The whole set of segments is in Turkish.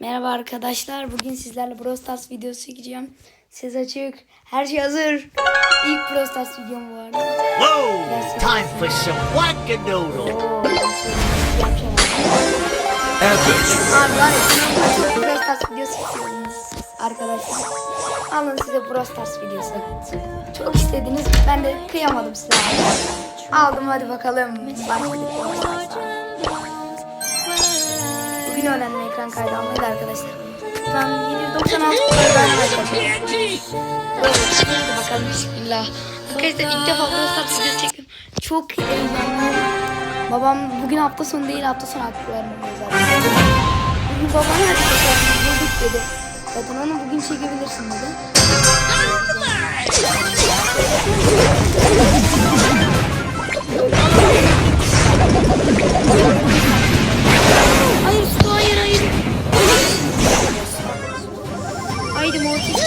Merhaba arkadaşlar. Bugün sizlerle Brawl Stars videosu çekeceğim. Ses açık. Her şey hazır. İlk Brawl Stars videom bu arada. Whoa! Time for some wackadoodle. Oo, yapacağım. Epic. Abi var ya şuna Brawl Stars videosu istiyorsunuz arkadaşlar. Alın size Brawl Stars videosu. Çok istediniz. Ben de kıyamadım size. Aldım hadi bakalım. Başladık Brawl Stars'a. Bugün önemli ekran kaydı almayı da arkadaşlar. Ben 796 kupadan başladım. Bakalım bismillah. Arkadaşlar ilk defa Brawl videosu çekiyorum. Çok heyecanlıyım. Babam bugün hafta sonu değil hafta sonu haklarını zaten. Bugün babam her şey bulduk dedi. Zaten onu bugün çekebilirsin dedi. Hayır.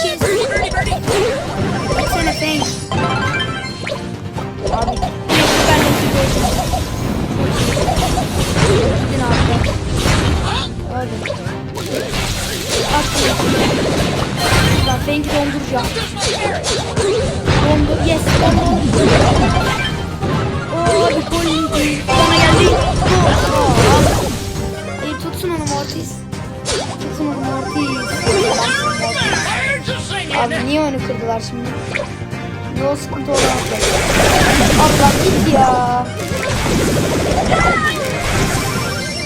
Haydi Mortis kes. Baksana Feng. Abi. Ben de gidiyorum. Gidin abi. Hadi. At bunu. Ben Feng'i donduracağım. Dondur. Yes. Dondur. Oo abi gol yedi. Bana geldi. Oo, abi. Hayır tutsun onu Mortis. Abi niye onu kırdılar şimdi? Yol sıkıntı. Abi bak git ya.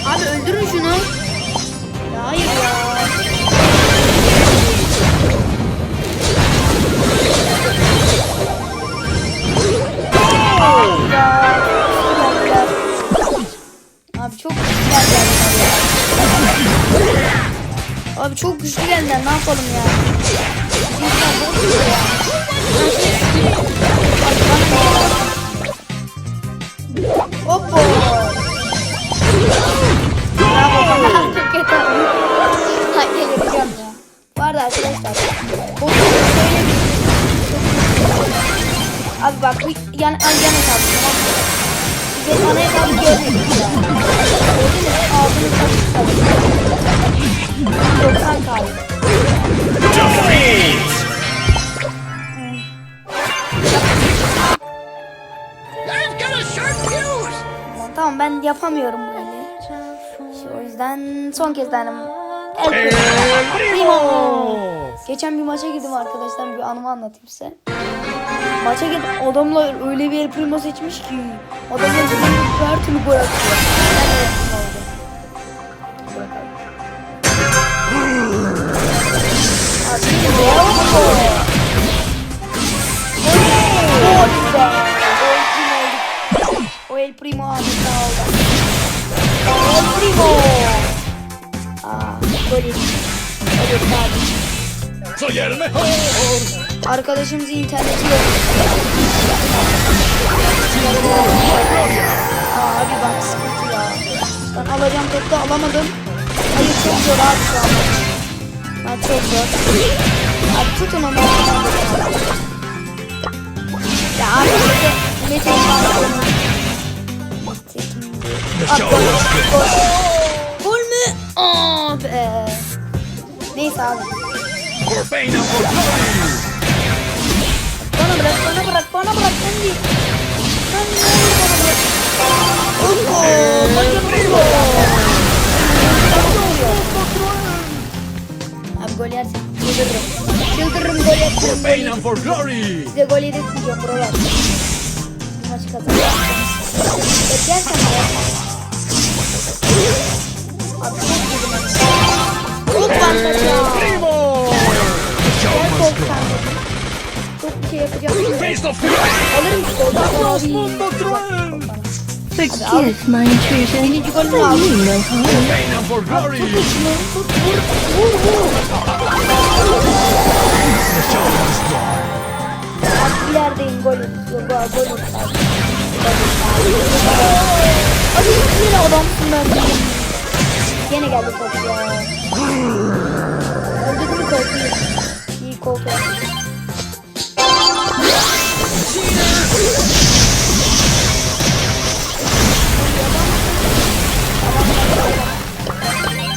Abi öldürün şunu. Ya hayır ya. Abi çok güçlü geldiler ne yapalım ya. İnsan bozuluyor ya. Abi bana ne ya? Hoppo. Bravo bana çok kötü oldu. Hayır geleceğim ya. Bu arada arkadaşlar. o şöyle bir- Abi bak bu yan, yan hesabı tamam mı? Biz ana Tamam, ben yapamıyorum böyle. İşte o yüzden son kez denem. El Primo. Geçen bir maça girdim arkadaşlar bir anımı anlatayım size. Maça girdim adamlar öyle bir El Primo seçmiş ki adamlar her türlü gol atıyor. Ben de El Primo oldum. Hadi El Primo abi sağ ol. El Primo. Aa, yedik. Evet abi. Soy el mejor. Arkadaşımızın interneti yok. Aa, abi bak sıkıntı ya. Ben alacağım topu da alamadım. Hayır çok zor abi şu an. Ha, çok zor. Abi tutun onu. Ya abi Mete, Mete'yi Abi gol, gol. Gol mü? Aa be. Neyse abi. Bana bırak, bana bırak, bana bırak. Ben değil. Ben ne olur bana bırak. Oho, bakın bu. Abi gol yersin. Çıldırırım. Çıldırırım gol yersin. For glory. Size gol yedirtmeyeceğim buralar. Bu maçı kazanacağım. Beklersen. Abi çok ben. Çok şey yapacağım. Alırım işte o da. Forgive my intrusion. Birinci golünü You aldım. no For harm. pain and for glory. Go. Abi. Yine adamsın ben. Gene geldi top ya. Öldürdü mü korkuyu? İyi korku.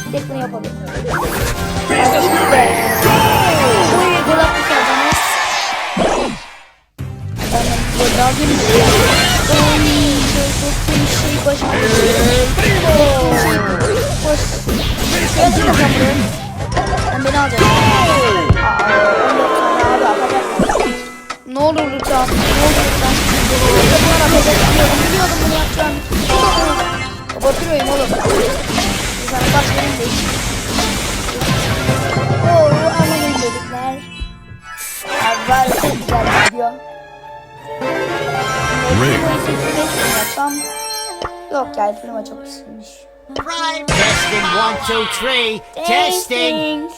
Bir tek bunu yapalım. Daha bir Oy çok bir şey. Koş. Şöyle bir bakalım. Beni 14 tane abi atacak. Ne olur lütfen. Ne olur lütfen. Ben bunu atacak biliyordum. Bunu yapacağını. Kapatırıyorum oğlum. Sana kaç benim de hiç. Oo amanın dedikler. Abi var çok güzel bir video. Ring. Yapsam. Yok ya klima çok ısınmış. Testing one, two, three. Testing.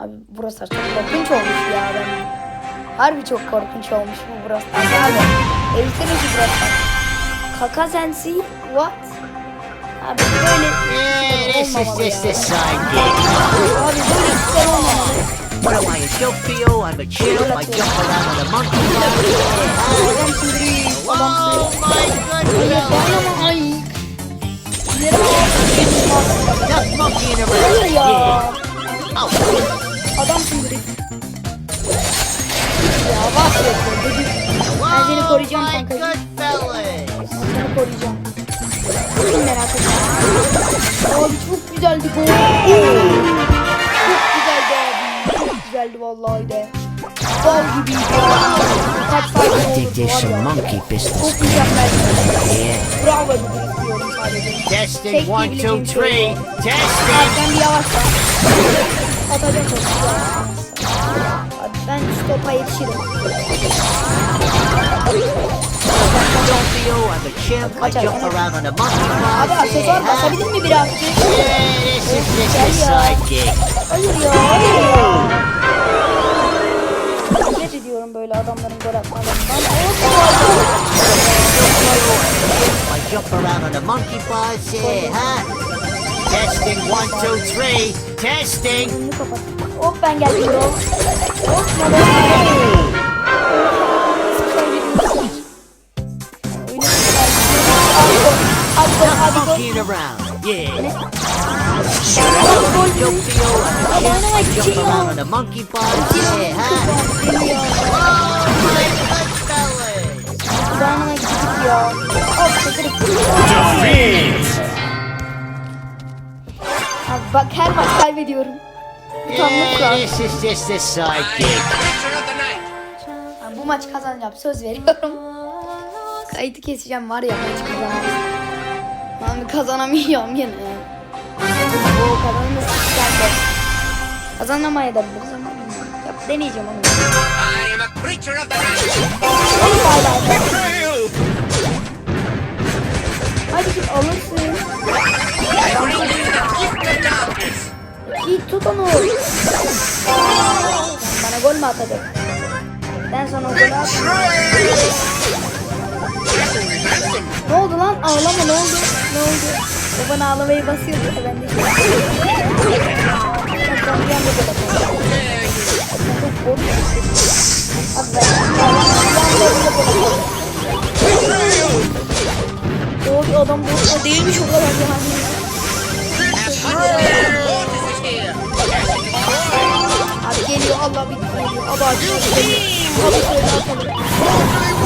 Abi burası çok korkunç olmuş ya ben. Harbi çok korkunç olmuş bu burası. Abi evsene şu burası. Kaka sensi what? Abi böyle Yeah, this is side gig. Abi böyle işler olmamalı. What am I, a Tokyo? I'm a chill. I jump around on a monkey Oh my goodness. Enough monkeying Hayır around. ya. Yeah. Oh. Adam sindiri. Ya bak dedim. Ben seni koruyacağım my kanka. good fellas. Ben seni koruyacağım. Sakın merak etme. Abi çok güzeldi bu. Güzeldi vallahi de. Bal gibiydi. Kaç ya. monkey business Çok mükemmel. Yeah. Bravo diyorum sadece. Testing Tek one, two, diyebileceğim şey three. bu. Abi Testing. sen bir yavaş. Atacak o. Abi ben şu topa yetişirim. Tokyo, I'm a chimp. I jump around on a monkey bar. Abi aksesuar basabilir mi birazcık? Yeah, this is side gig. Hayır ya, hayır ya. Böyle adamların gol atmalarından. I jump around on the monkey yeah, huh? Testing one, two, three. Testing. Hop oh, ben geldim bro. Hop gol. Oh, monkeying around, around a monkey bars, yeah, huh? Oh, my gidip ya. Defeat. Abi bak her maç kaybediyorum. This is just a. Abi bu maç kazanacağım söz veriyorum. Kaydı keseceğim var ya maç kazanamaz. Ben kazanamıyorum yine. O kazanırsa güzel Kazanamayabiliriz ama bilmiyorum. Yap deneyeceğim onu. I am a creature of the night. Hadi git alırsın. Git tut onu. Bana gol mü atacak? Ben sana o golü at. Ne oldu lan? Ağlama ne oldu? Ne oldu? O bana ağlamayı basıyordu ben de. Bir bir bir adam o değilmiş o kadar yani. Abi geliyor Allah bir geliyor. Abi acıyor. Abi şöyle atalım. Abi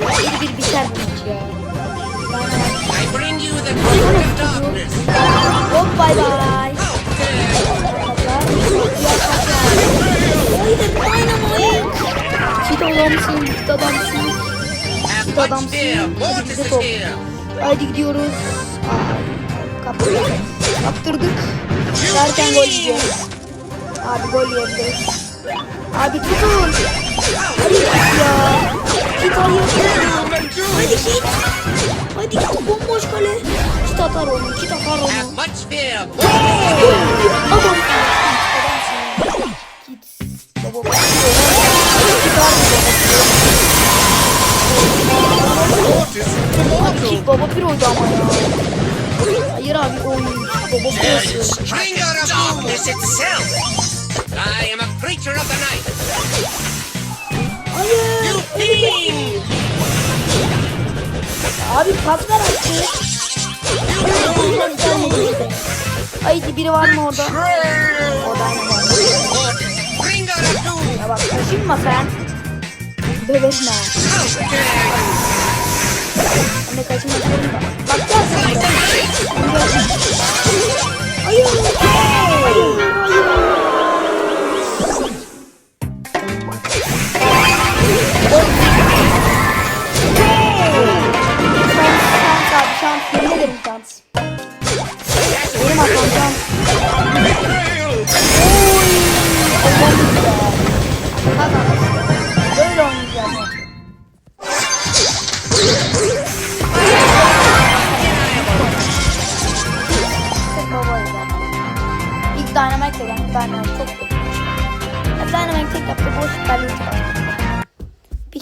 bir bir biter bu maç ya. I bring you the gift of darkness. Hop bay bay. Hayır oynamayın. Kit adamsın, kit adamsın. Much adamsın. Hadi bize top. Haydi gidiyoruz. Kaptırdık. Kaptırdık. Derken gol yiyeceğiz. Abi gol yiyebiliriz. Abi tutun. Hadi git ya. Git hayır. Hadi git. Hadi git bomboş kale. Git atar onu. Git atar onu. Adam. Git. Baba. Abi. Kick baba piroydu ama ya. Hayır abi oy. Baba darkness itself. I am a creature of the. Hayır. Fiend! Abi pas ver artık. Haydi biri var mı orada? O da aynı var. Ya bak kaşınma sen. Döverim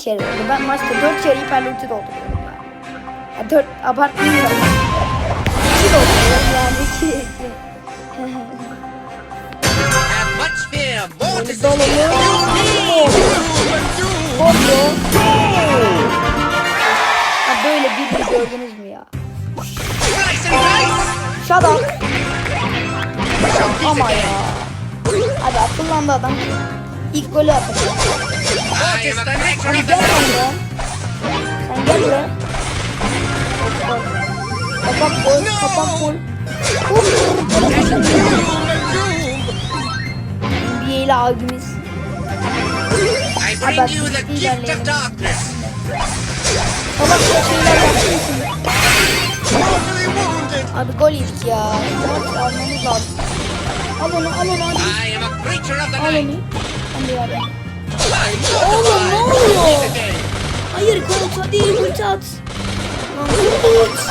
Bir kere oldu. Ben maçta dört kere hiperlulti dolduruyorum. Ya dört abartmıyorum. İki dolduruyorum yani iki. iki. Have much fear. Mortis Böyle is here. dolalı. Bombo. Ha böyle bir gördünüz mü ya? Shut up. Ama ya. Hadi akıllandı adam. İlk golü atacak. Hadi of the gel lan buraya. Sen gel buraya. Kapak gol, kapak gol. NBA'li abimiz. I bring you the gift of darkness. Kabak da şeyler. Abi gol yedik ya. Maç almamız lazım. Al onu, al onu, hadi. I am a creature of the Al onu. Ben de yardım. I'm Oğlum ne mortified. oluyor? Today. Hayır gol hadi ulti at. Lan ulti.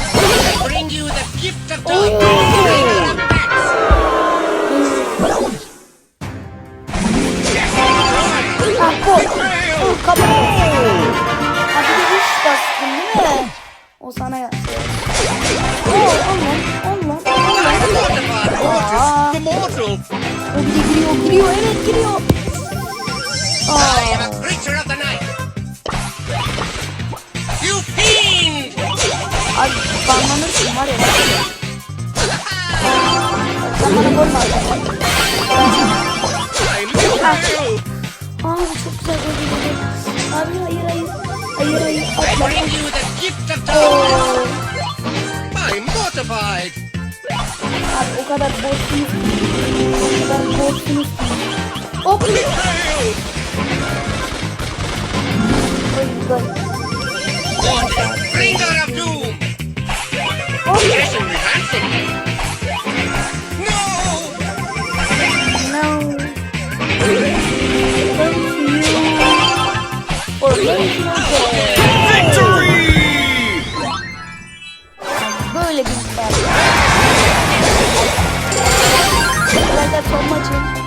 I bring you the gift of Oh. darkness. Bringer of bats. Ah gol. Oh, kapat. Hadi bir üç bastın değil mi? O sana ya. Oh, Allah, Allah, Allah. I'm mortified. Aa, The mortal. o bir de giriyor, giriyor, evet giriyor. I am a creature of the night. You fiend! abi banlanırsın var ya. Sen bana gol var. Abi çok güzel gol. Abi hayır, hayır. Hayır, hayır. I bring you the gift of darkness. I'm mortified. Abi o kadar boşsunuz. O kadar boşsunuz. Hop. Gol, gol. Bringer of doom. Hop. Yes, and handsome. No! No. Thank you. For making a goal. Victory! Böyle bir süper. Arkadaşlar son maçım.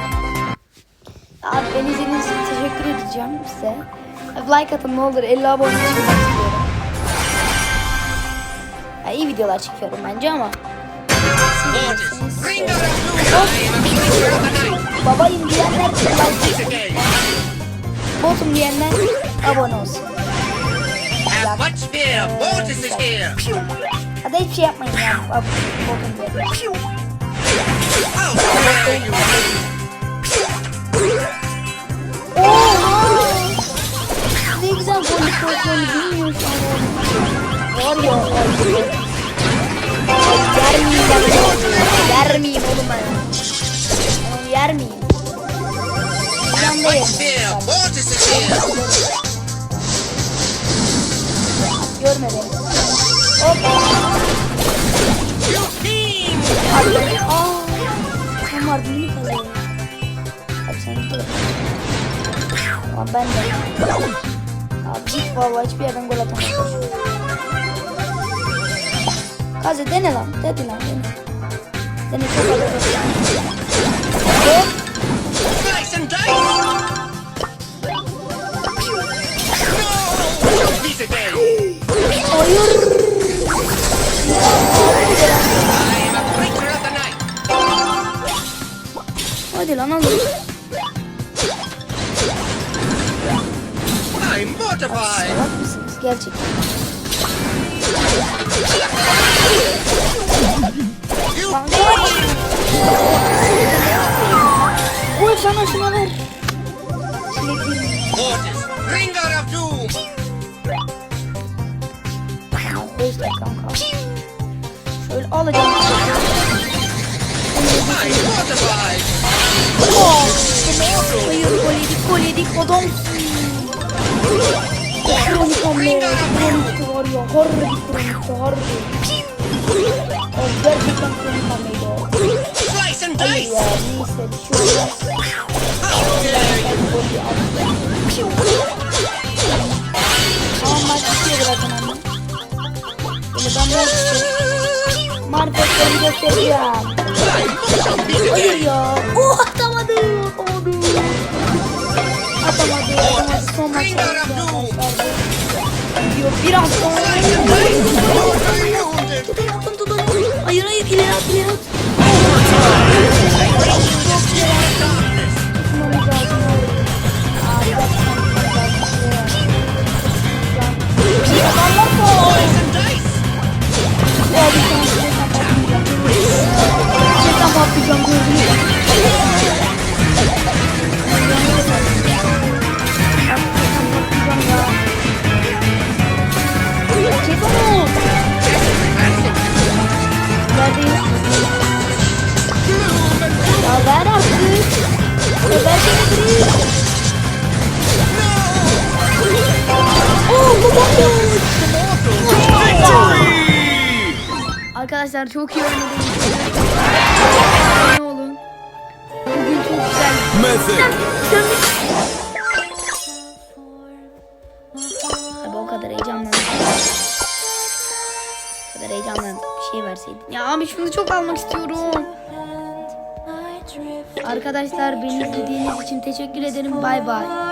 Edeceğim size. Like atın ne olur 50 abone çıkmak istiyorum. Ya iyi videolar çekiyorum bence ama. Babayım diyenler like botum diyenler abone olsun. Hadi hiçbir şey yapmayın ya. Botum diyenler. Oha! Ne güzel golü pozisyonu bilmiyorsun Var ya. Yer miyim ben bunu? Yer miyim oğlum ben? Yer miyim? Ben de yerim. Görme beni. Hop. You fiend! Abi. Aa. Sen var değil mi kazanıyor? Abi sen. Ama ben de. Abi hiç vallahi hiçbir yerden gol atamadım. Kaze dene lan. Dene lan dene. Dene çok hadi. Hop. Slice and dice! No! Piece of day! Hayır. I am a creature of the night. Hadi lan al. I'm mortified. Salak mısınız gerçekten? Kronik var ya. Harbi harbi. O gerçekten kronik hamleydi o. Hayır ya neyse bir şey olmaz. Ama maç bitiyor zaten ama. Böyle ben ne yapayım? Marifetlerimi göstereceğim. Hayır ya. Oh atamadı. Atamadı. Atamadı. Atamadı. Son maç. Diyor biraz sonra. Hayır hayır ileri at ileri at. Arkadaşlar çok iyi oynadım. Ne olun. Bugün çok güzel. Method. Abi o kadar heyecanlandım. O kadar heyecanlandım. Bir şey verseydin. Ya abi şunu çok almak istiyorum. Arkadaşlar beni izlediğiniz için teşekkür ederim. Bay bay.